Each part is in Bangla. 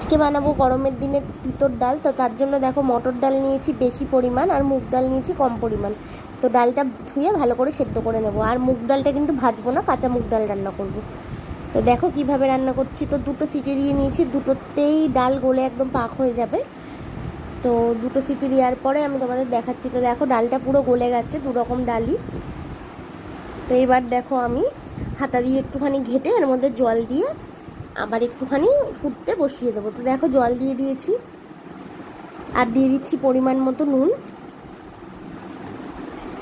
আজকে বানাবো গরমের দিনের তিতর ডাল। তো তার জন্য দেখো মটর ডাল নিয়েছি বেশি পরিমাণ আর মুগ ডাল নিয়েছি কম পরিমাণ। তো ডালটা ধুয়ে ভালো করে সেদ্ধ করে নেব। আর মুগ ডালটা কিন্তু ভাজবো না, কাঁচা মুগ ডাল রান্না করব। তো দেখো কীভাবে রান্না করছি। তো দুটো সিটি দিয়ে নিয়েছি, দুটোতেই ডাল গলে একদম পাক হয়ে যাবে। তো দুটো সিটি দেওয়ার পরে আমি তোমাদের দেখাচ্ছি। তো দেখো ডালটা পুরো গলে গেছে দু রকম ডালই। তো এবার দেখো আমি হাতা দিয়ে একটুখানি ঘেটে এর মধ্যে জল দিয়ে আবার একটুখানি ফুটতে বসিয়ে দেবো। তো দেখো জল দিয়ে দিয়েছি। আর দিয়ে দিচ্ছি পরিমাণ মতো নুন।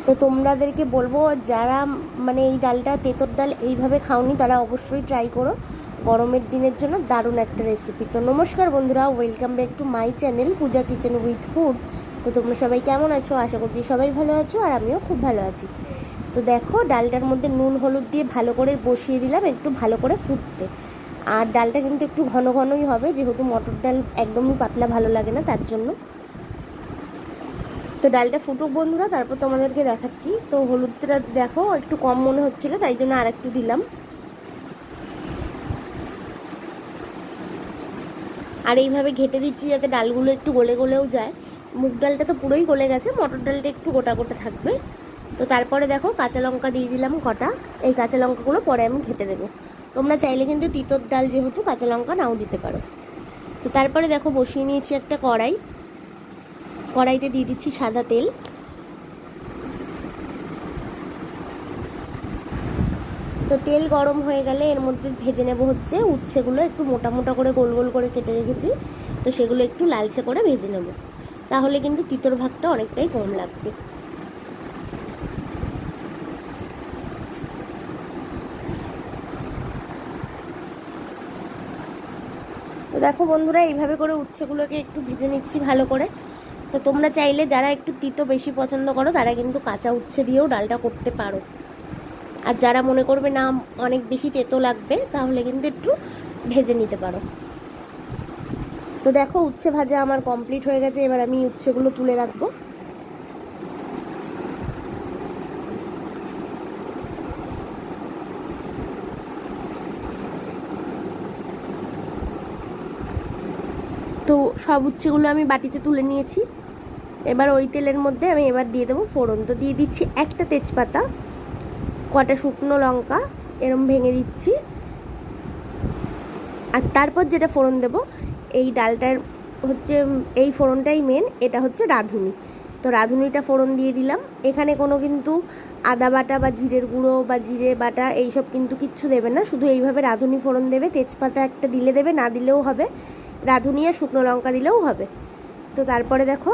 তো তোমাদেরকে বলব, যারা মানে এই ডালটা, তেঁতর ডাল এইভাবে খাওনি, তারা অবশ্যই ট্রাই করো। গরমের দিনের জন্য দারুণ একটা রেসিপি তো নমস্কার বন্ধুরা welcome back to my channel Puja kitchen with food তো তোমরা সবাই কেমন আছো? আশা করছি সবাই ভালো আছো, আর আমিও খুব ভালো আছি। তো দেখো, ডালটার মধ্যে নুন, হলুদ দিয়ে ভালো করে বসিয়ে দিলাম, একটু ভালো করে ফুটতে। আর ডালটা কিন্তু একটু ঘন ঘনই হবে, যেহেতু মটর ডাল একদমই পাতলা ভালো লাগে না তার জন্য। তো ডালটা ফুটুক বন্ধুরা, তারপর তোমাদেরকে দেখাচ্ছি। তো হলুদটা দেখো, একটু কম মনে হচ্ছিল, তাই জন্য আর একটু দিলাম। আর এইভাবে ঘেটে দিচ্ছি যাতে ডালগুলো একটু গলে গলেও যায়। মুগ ডালটা তো পুরোই গলে গেছে, মটর ডালটা একটু গোটা গোটা থাকবে। তো তারপরে দেখো, কাঁচা লঙ্কা দিয়ে দিলাম কটা। এই কাঁচা লঙ্কাগুলো পরে আমি ঘেটে দেবো। তোমরা চাইলে কিন্তু তিতর ডাল যেহেতু কাঁচা লঙ্কা নাও দিতে পারো। তো তারপরে দেখো বসিয়ে নিয়েছি একটা কড়াই। কড়াইতে দিয়ে দিচ্ছি সাদা তেল। তো তেল গরম হয়ে গেলে এর মধ্যে ভেজে নেব হচ্ছে উচ্ছেগুলো একটু মোটা মোটা করে গোল গোল করে কেটে রেখেছি। তো সেগুলো একটু লালচে করে ভেজে নেব। তাহলে কিন্তু তিতর ভাগটা অনেকটাই কম লাগবে। তো দেখো বন্ধুরা, এইভাবে করে উচ্ছেগুলোকে একটু ভেজে নিচ্ছি ভালো করে। তো তোমরা চাইলে যারা একটু তিতো বেশি পছন্দ করো, তারা কিন্তু কাঁচা উচ্ছে দিয়েও ডালটা করতে পারো। আর যারা মনে করবে না, অনেক বেশি তেতো লাগবে, তাহলে কিন্তু একটু ভেজে নিতে পারো। তো দেখো, উচ্ছে ভাজা আমার কমপ্লিট হয়ে গেছে। এবার আমি উচ্ছেগুলো তুলে রাখব। তো সব উচ্ছেগুলো আমি বাটিতে তুলে নিয়েছি। এবার ওই তেলের মধ্যে আমি এবার দিয়ে দেবো ফোড়ন। তো দিয়ে দিচ্ছি একটা তেজপাতা, কটা শুকনো লঙ্কা, এরম ভেঙে দিচ্ছি। আর তারপর যেটা ফোড়ন দেব, এই ডালটার হচ্ছে, এই ফোড়নটাই মেন এটা হচ্ছে রাঁধুনি। তো রাঁধুনিটা ফোড়ন দিয়ে দিলাম। এখানে কোনো কিন্তু আদা বাটা বা জিরের গুঁড়ো বা জিরে বাটা এইসব কিন্তু কিচ্ছু দেবে না। শুধু এইভাবে রাঁধুনি ফোড়ন দেবে, তেজপাতা একটা দিলে দেবে, না দিলেও হবে। রাঁধুনি আর শুকনো লঙ্কা দিলেও হবে। তো তারপরে দেখো,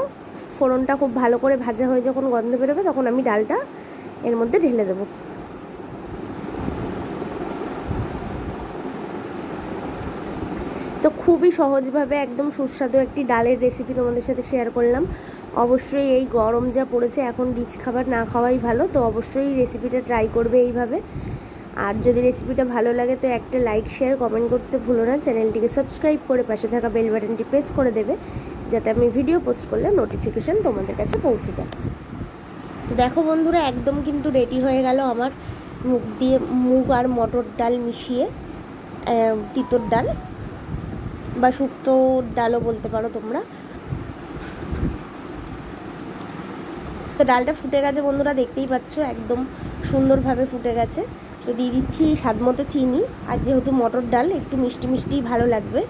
ফোড়নটা খুব ভালো করে ভাজা হয়ে যখন গন্ধ বেরোবে, তখন আমি ডালটা এর মধ্যে ঢেলে দেবো। তো খুবই সহজভাবে একদম সুস্বাদু একটি ডালের রেসিপি তোমাদের সাথে শেয়ার করলাম। অবশ্যই এই গরম যা পড়েছে, এখন রিচ খাবার না খাওয়াই ভালো, তো অবশ্যই রেসিপিটা ট্রাই করবে এইভাবে। আর যদি রেসিপিটা ভালো লাগে তো একটা লাইক শেয়ার কমেন্ট করতে ভুলো না। চ্যানেলটিকে সাবস্ক্রাইব করে পাশে থাকা বেল বাটনটি প্রেস করে দেবে, যাতে আমি ভিডিও পোস্ট করলে নোটিফিকেশান তোমাদের কাছে পৌঁছে যায়। তো দেখো বন্ধুরা, একদম কিন্তু রেডি হয়ে গেল আমার মুগ দিয়ে, মুগ আর মটর ডাল মিশিয়ে তিতর ডাল, বা শুক্তো ডালও বলতে পারো তোমরা। তো ডালটা ফুটে গেছে বন্ধুরা, দেখতেই পাচ্ছ, একদম সুন্দরভাবে ফুটে গেছে। তো দিয়ে দিচ্ছি স্বাদ মতো চিনি আর যেহেতু মটর ডাল, একটু মিষ্টি মিষ্টি ভালো লাগবে।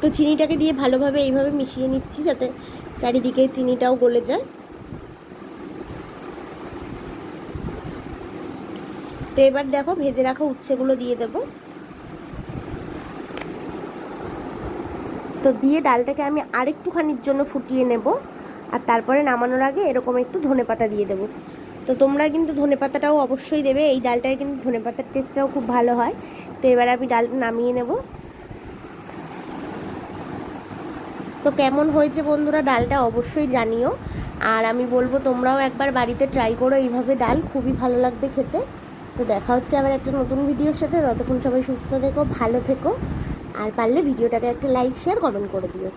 তো চিনিটাকে দিয়ে ভালোভাবে এইভাবে মিশিয়ে নিচ্ছি যাতে চারিদিকে চিনিটাও গলে যায়। তো এবার দেখো, ভেজে রাখা উচ্ছেগুলো দিয়ে দেব। তো দিয়ে ডালটাকে আমি আরেকটুখানির জন্য ফুটিয়ে নেব। আর তারপরে নামানোর আগে এরকম একটু ধনে পাতা দিয়ে দেবো। তো তোমরা কিন্তু ধনে পাতাটাও অবশ্যই দেবে। এই ডালটায় কিন্তু ধনে পাতার টেস্টটাও খুব ভালো হয়। তো এবার আমি ডালটা নামিয়ে নেব। তো কেমন হয়েছে বন্ধুরা? ডালটা অবশ্যই জানিও। আর আমি বলব, তোমরাও একবার বাড়িতে ট্রাই করো এইভাবে ডাল। খুবই ভালো লাগবে খেতে। তো দেখা হচ্ছে আবার একটা নতুন ভিডিওর সাথে। ততক্ষণ সবাই সুস্থ থেকো, ভালো থেকো। আর পারলে ভিডিওটাকে একটা লাইক শেয়ার কমেন্ট করে দিও।